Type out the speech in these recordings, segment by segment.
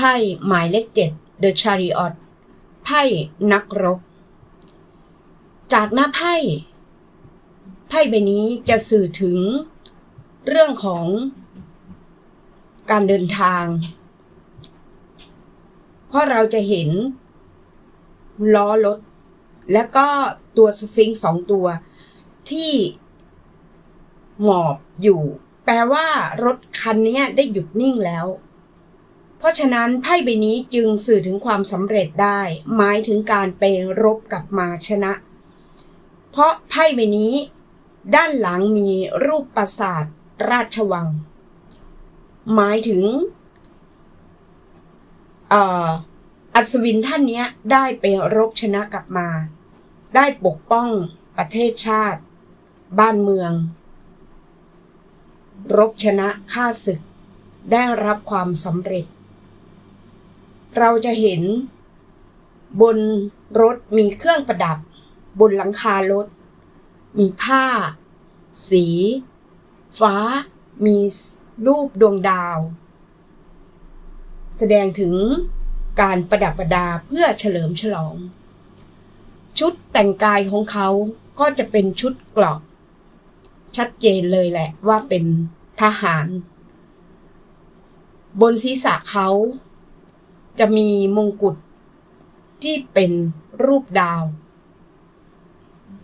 ไพ่หมายเลขเจ็ด The Chariot ไพ่นักรบ จากหน้าไพ่ ไพ่ใบนี้จะสื่อถึง เรื่องของ การเดินทาง เพราะเราจะเห็น ล้อรถ และก็ตัวสฟิงค์สองตัว ที่หมอบอยู่ แปลว่ารถคันนี้ได้หยุดนิ่งแล้ว เพราะฉะนั้นไพ่ใบนี้จึงสื่อถึงความสำเร็จได้ หมายถึงการไปรบกับมาชนะ เพราะไพ่ใบนี้ ด้านหลังมีรูปปราสาทราชวัง หมายถึงอัศวินท่านนี้ได้ไปรบชนะกลับมา ได้ปกป้องประเทศชาติ บ้านเมือง รบชนะฆ่าศึก ได้รับความสำเร็จ เราจะเห็น บนรถมีเครื่องประดับ บนหลังคารถ มีผ้า สี ฟ้า มีรูปดวงดาว แสดงถึงการประดับประดาเพื่อเฉลิมฉลอง ชุดแต่งกายของเขาก็จะเป็นชุดเกราะชัดเจนเลยแหละว่าเป็นทหาร บนศีรษะเขา จะมีมงกุฎที่เป็นรูปดาว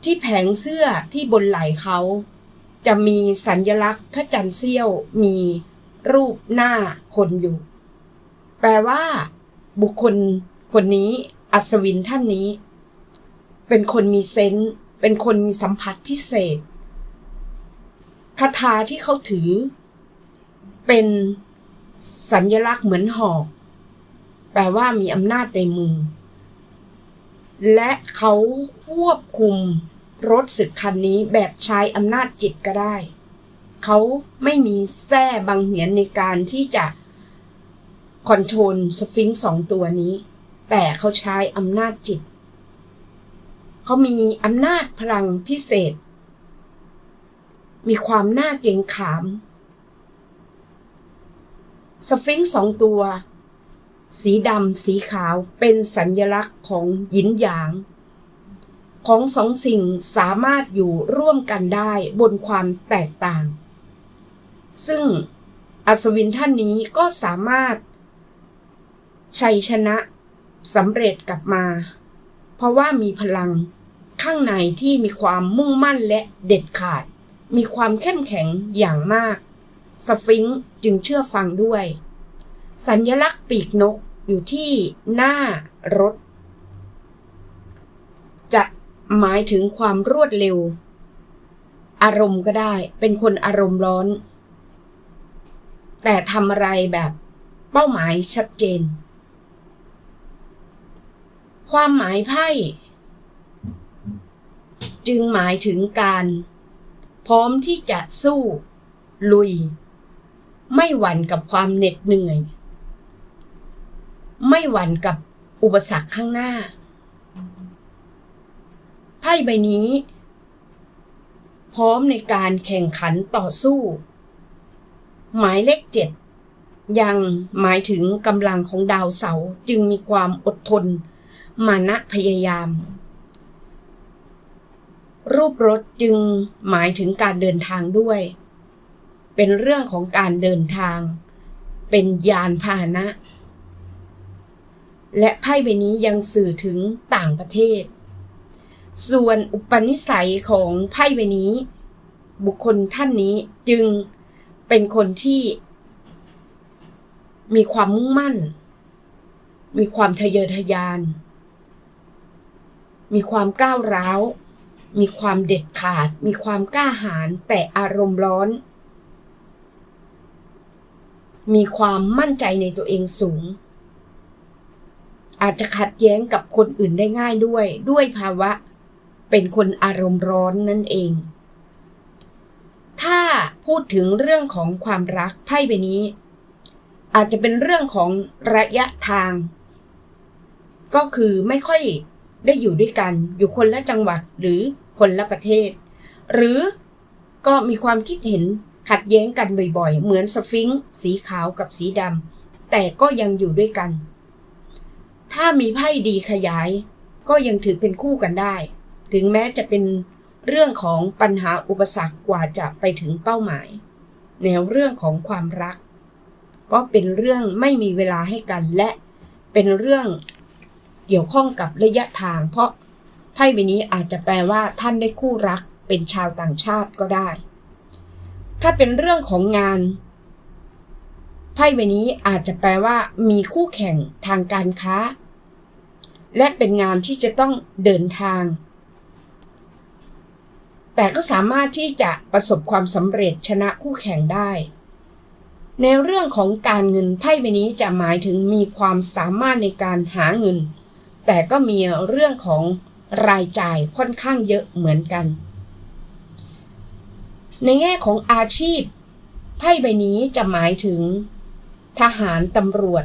ที่แผงเสื้อที่บนไหล่เขา จะมีสัญลักษณ์พระจันทร์เสี้ยวมีรูปหน้าคนอยู่ แปลว่า บุคคลคนนี้อัศวินท่านนี้ เป็นคนมีเซนส์เป็นคนมีสัมผัสพิเศษคาถาที่เขาถือ เป็นสัญลักษณ์เหมือนหอก แปลว่ามีอำนาจในมือ และเขาควบคุมรถสึกคันนี้แบบใช้อำนาจจิตก็ได้ เขาไม่มีแส้บางเหียนในการที่จะคอนโทรลสฟิงสองตัวนี้ แต่เขาใช้อำนาจจิต เขามีอำนาจพลังพิเศษ มีความน่าเกรงขาม สฟิงสองตัว สีดำสีขาวเป็นสัญญลักษณ์ของหยินหยาง ของสองสิ่งสามารถอยู่ร่วมกันได้บนความแตกต่าง ซึ่งอัศวินท่านนี้ก็สามารถ ชัยชนะสำเร็จกลับมา เพราะว่ามีพลังข้างในที่มีความมุ่งมั่นและเด็ดขาด มีความเข้มแข็งอย่างมาก สฟิงค์จึงเชื่อฟังด้วย สัญลักษณ์ปีกนกอยู่ที่หน้ารถ จะหมายถึงความรวดเร็ว อารมณ์ก็ได้ เป็นคนอารมณ์ร้อน แต่ทำอะไรแบบเป้าหมายชัดเจน ความหมายไพ่จึงหมายถึงการ พร้อมที่จะสู้ ลุย ไม่หวั่นกับความเหน็ดเหนื่อย ไม่หวั่นกับอุปสรรคข้างหน้า ไพ่ใบนี้ พร้อมในการแข่งขันต่อสู้ หมายเลขเจ็ดยังหมายถึงกำลังของดาวเสาจึงมีความอดทน มานะพยายาม รูปรถจึงหมายถึงการเดินทางด้วย เป็นเรื่องของการเดินทาง เป็นยานพาหนะ และไพ่ใบนี้ยังสื่อถึงต่างประเทศ ส่วนอุปนิสัยของไพ่ใบนี้ บุคคลท่านนี้จึงเป็นคนที่ มีความมุ่งมั่น มีความทะเยอทะยาน มีความก้าวร้าว มีความเด็ดขาด มีความกล้าหาญแต่อารมณ์ร้อน มีความมั่นใจในตัวเองสูง อาจจะขัดแย้งกับคนอื่นได้ง่ายด้วย ด้วยภาวะ เป็นคนอารมณ์ร้อนนั่นเอง ถ้าพูดถึงเรื่องของความรักไพ่ใบนี้ อาจจะเป็นเรื่องของระยะทาง ก็คือไม่ค่อยได้อยู่ด้วยกัน อยู่คนละจังหวัดหรือคนละประเทศ หรือก็มีความคิดเห็นขัดแย้งกันบ่อยๆ เหมือนสฟิงค์สีขาวกับสีดำแต่ก็ยังอยู่ด้วยกัน ถ้ามีไพ่ดีขยาย ก็ยังถือเป็นคู่กันได้ ถึงแม้จะเป็นเรื่องของปัญหาอุปสรรคกว่าจะไปถึงเป้าหมาย แนวเรื่องของความรักก็เป็นเรื่องไม่มีเวลาให้กันและเป็นเรื่องเกี่ยวข้องกับระยะทาง เพราะไพ่ใบนี้อาจจะแปลว่าท่านได้คู่รักเป็นชาวต่างชาติก็ได้ ถ้าเป็นเรื่องของงานไพ่ใบนี้อาจจะแปลว่ามีคู่แข่งทางการค้า และเป็นงานที่จะต้องเดินทาง แต่ก็สามารถที่จะประสบความสำเร็จชนะคู่แข่งได้ ในเรื่องของการเงินไพ่ใบนี้จะหมายถึงมีความสามารถในการหาเงิน แต่ก็มีเรื่องของรายจ่ายค่อนข้างเยอะเหมือนกัน ในแง่ของอาชีพไพ่ใบนี้จะหมายถึง ทหารตำรวจ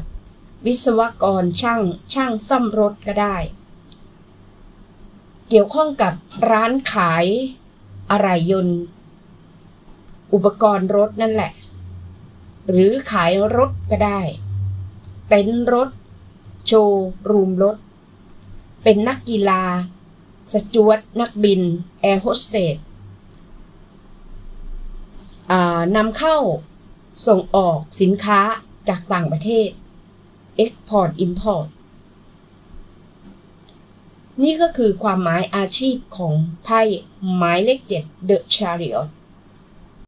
วิศวกรช่างช่างซ่อมรถก็ได้ เกี่ยวข้องกับร้านขายอะไหล่ยนต์ อุปกรณ์รถนั่นแหละ หรือขายรถก็ได้ เต็นท์รถ โชว์รูมรถ เป็นนักกีฬา สจวตนักบิน แอร์โฮสเตสนำเข้าส่งออกสินค้าจากต่างประเทศ Export Import นี่ก็คือความหมายอาชีพของไพ่หมายเลข 7 The Chariot